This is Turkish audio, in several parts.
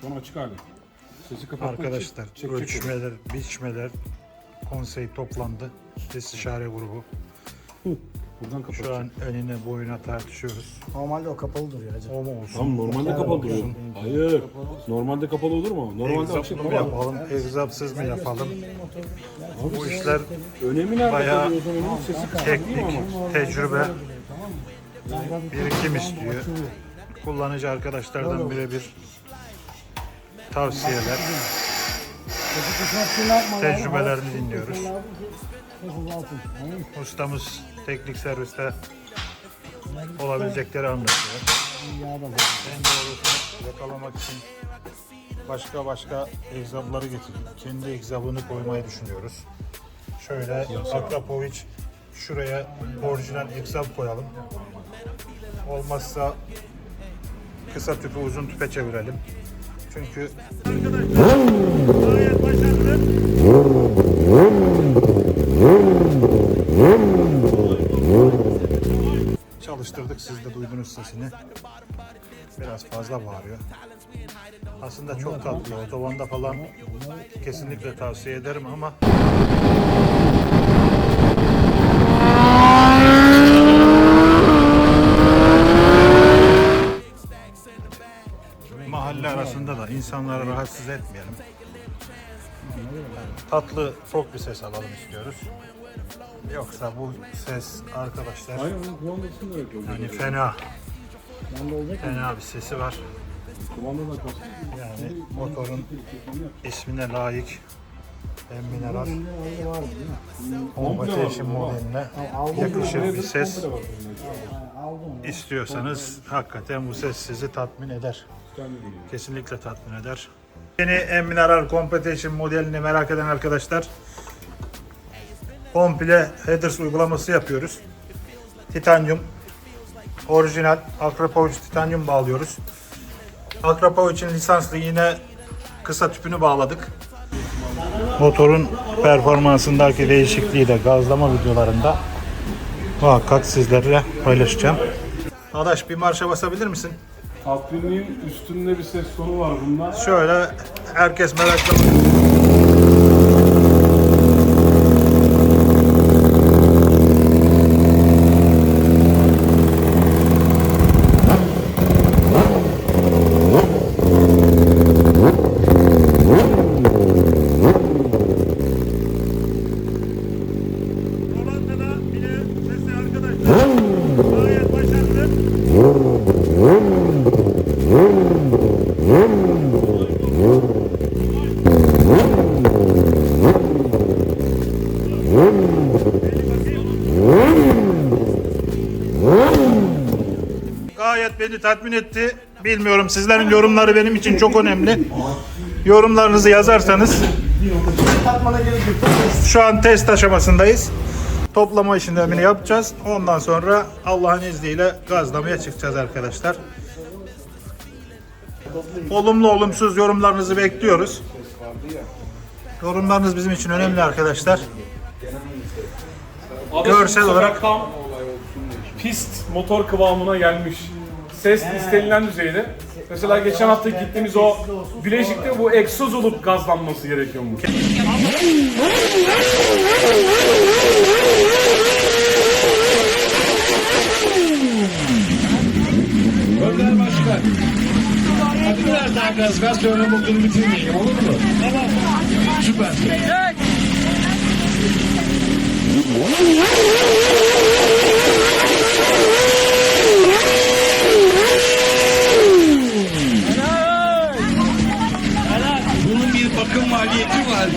Şu an açık hali. Sesi kapatmak Arkadaşlar için çek, çek, ölçmeler, biçmeler, konsey toplandı. İstişare grubu. Buradan kapat. Şu an önüne boyuna tartışıyoruz. Normalde o kapalı duruyor hacı. O mu olsun? Tamam normalde kapalı duruyor. Hayır. Normalde kapalı olur mu? Normalde açık Egzaplı mı kapalı. yapalım, egzapsız mı yapalım? Bu işler Önemi nerede Bayağı kalıyor o zaman? Sesi kapatayım teknik, ama. tecrübe, birikim istiyor. Kullanıcı arkadaşlardan birebir tavsiyeler, tecrübelerini dinliyoruz. Ustamız teknik serviste olabilecekleri anlatıyor. En doğrusunu yakalamak için başka başka egzabları getirdik. Kendi egzabını koymayı düşünüyoruz. Şöyle Akrapovic şuraya orijinal egzab koyalım. Olmazsa kısa tüpü uzun tüpe çevirelim. Çünkü. Çalıştırdık siz de duydunuz sesini. Biraz fazla bağırıyor. Aslında çok tatlı. Otobanda falan kesinlikle tavsiye ederim ama insanları rahatsız etmeyelim. Tatlı tok bir ses alalım istiyoruz. Yoksa bu ses arkadaşlar Hayır onun kumandasını da yapıyor. yani fena fena bir sesi var. Kumanda da kapat. Yani motorun ismine layık hem mineral competition modeline yakışır bir ses istiyorsanız hakikaten bu ses sizi tatmin eder. Kesinlikle tatmin eder. Yeni Emineral Competition modelini merak eden arkadaşlar komple headers uygulaması yapıyoruz. Titanyum orijinal Akrapovic titanyum bağlıyoruz. Akrapovic'in lisanslı yine kısa tüpünü bağladık. Motorun performansındaki değişikliği de gazlama videolarında muhakkak sizlerle paylaşacağım. Adaş bir marşa basabilir misin? Tatminliğin üstünde bir ses tonu var bunda. Şöyle herkes merakla beni tatmin etti. Bilmiyorum sizlerin yorumları benim için çok önemli. Yorumlarınızı yazarsanız şu an test aşamasındayız. Toplama işlemini yapacağız. Ondan sonra Allah'ın izniyle gazlamaya çıkacağız arkadaşlar. Olumlu olumsuz yorumlarınızı bekliyoruz. Yorumlarınız bizim için önemli arkadaşlar. Görsel olarak- tam pist motor kıvamına gelmiş. Ses istenilen düzeyde. Mesela geçen hafta gittiğimiz o Bileşik'te bu egzoz olup gazlanması gerekiyormuş. Önder Başkan. Hadi biraz daha gaz ver sonra bugün bitirmeyelim olur mu? Tamam. Süper. Bunun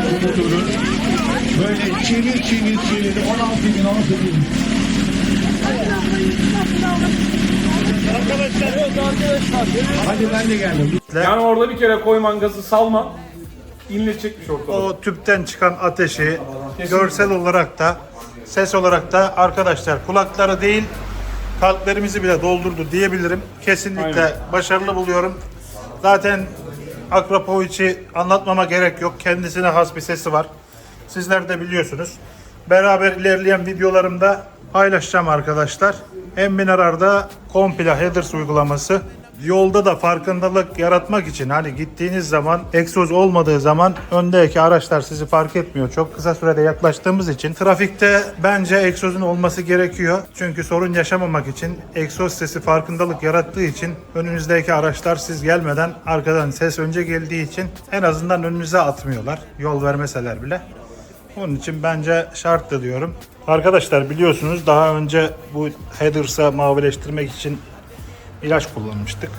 motorun. Böyle çevir çevir çevir 16 bin 16 bin. Hadi ben de geldim. Yani orada bir kere koyman gazı salma. İnletecekmiş ortalığı. o tüpten çıkan ateşi görsel olarak da ses olarak da arkadaşlar kulakları değil kalplerimizi bile doldurdu diyebilirim. Kesinlikle Aynen. başarılı buluyorum. Zaten Akrapovic'i anlatmama gerek yok. Kendisine has bir sesi var. Sizler de biliyorsunuz. Beraber ilerleyen videolarımda paylaşacağım arkadaşlar. Emminarar'da komple headers uygulaması yolda da farkındalık yaratmak için hani gittiğiniz zaman egzoz olmadığı zaman öndeki araçlar sizi fark etmiyor. Çok kısa sürede yaklaştığımız için trafikte bence egzozun olması gerekiyor. Çünkü sorun yaşamamak için egzoz sesi farkındalık yarattığı için önünüzdeki araçlar siz gelmeden arkadan ses önce geldiği için en azından önünüze atmıyorlar. Yol vermeseler bile. Onun için bence şarttı diyorum. Arkadaşlar biliyorsunuz daha önce bu headers'a mavileştirmek için ilaç kullanmıştık.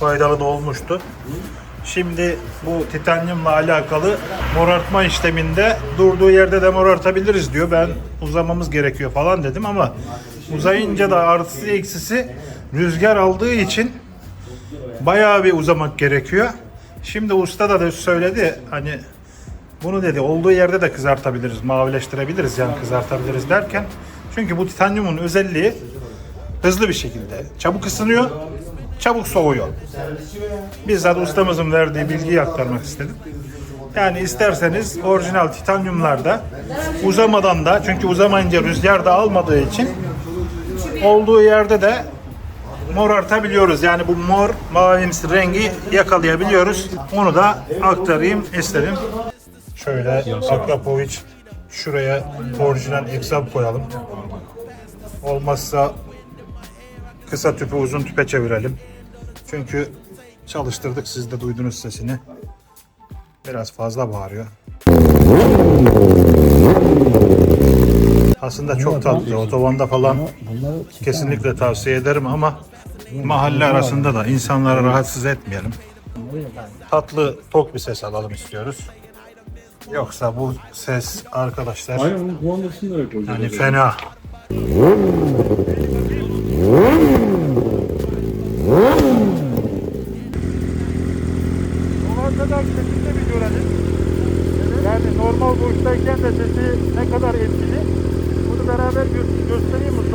Faydalı da olmuştu. Şimdi bu titanyumla alakalı morartma işleminde durduğu yerde de morartabiliriz diyor. Ben uzamamız gerekiyor falan dedim ama uzayınca da artısı eksisi rüzgar aldığı için bayağı bir uzamak gerekiyor. Şimdi usta da, da söyledi hani bunu dedi olduğu yerde de kızartabiliriz, mavileştirebiliriz yani kızartabiliriz derken. Çünkü bu titanyumun özelliği hızlı bir şekilde çabuk ısınıyor, çabuk soğuyor. Bizzat ustamızın verdiği bilgiyi aktarmak istedim. Yani isterseniz orijinal titanyumlarda uzamadan da çünkü uzamayınca rüzgar da almadığı için olduğu yerde de morartabiliyoruz. Yani bu mor mavimsi rengi yakalayabiliyoruz. Onu da aktarayım istedim. Şöyle Akrapovic şuraya orijinal egzab koyalım. Olmazsa kısa tüpü uzun tüpe çevirelim. Çünkü çalıştırdık siz de duydunuz sesini. Biraz fazla bağırıyor. Aslında çok tatlı. Otobanda falan kesinlikle tavsiye ederim ama mahalle arasında da insanları rahatsız etmeyelim. Tatlı, tok bir ses alalım istiyoruz. Yoksa bu ses arkadaşlar yani fena. Ona kadar sesini de bir görelim. Yani normal boştayken de sesi ne kadar etkili. Bunu beraber gö- göstereyim Mustafa.